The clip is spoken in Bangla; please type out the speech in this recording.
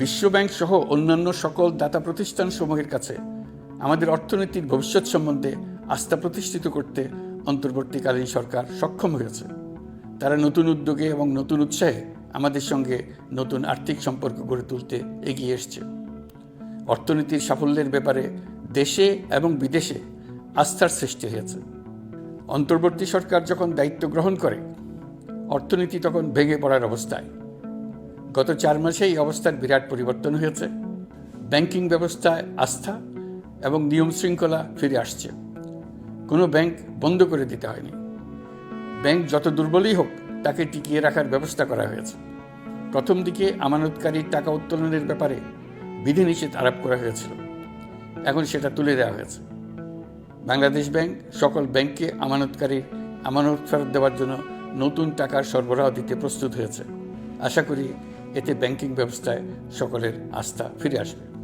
বিশ্বব্যাংক সহ অন্যান্য সকল দাতা প্রতিষ্ঠান সমূহের কাছে আমাদের অর্থনীতির ভবিষ্যৎ সম্বন্ধে আস্থা প্রতিষ্ঠিত করতে অন্তর্বর্তীকালীন সরকার সক্ষম হয়েছে। তারা নতুন উদ্যোগে এবং নতুন উৎসাহে আমাদের সঙ্গে নতুন আর্থিক সম্পর্ক গড়ে তুলতে এগিয়ে এসছে। অর্থনীতির সাফল্যের ব্যাপারে দেশে এবং বিদেশে আস্থার সৃষ্টি হয়েছে। অন্তর্বর্তী সরকার যখন দায়িত্ব গ্রহণ করে, অর্থনীতি তখন ভেঙে পড়ার অবস্থায়। গত চার মাসে এই অবস্থার বিরাট পরিবর্তন হয়েছে। ব্যাংকিং ব্যবস্থায় আস্থা এবং নিয়ম শৃঙ্খলা ফিরে আসছে। কোনো ব্যাংক বন্ধ করে দিতে হয়নি। ব্যাংক যত দুর্বলই হোক, তাকে টিকিয়ে রাখার ব্যবস্থা করা হয়েছে। প্রথম দিকে আমানতকারীর টাকা উত্তোলনের ব্যাপারে বিধিনিষেধ আরোপ করা হয়েছিল। এখন সেটা তুলে দেওয়া হয়েছে। বাংলাদেশ ব্যাংক সকল ব্যাংককে আমানতকারীর আমানত ফেরত দেওয়ার জন্য নতুন টাকার সরবরাহ দিতে প্রস্তুত হয়েছে। আশা করি এতে ব্যাংকিং ব্যবস্থায় সকলের আস্থা ফিরে আসবে।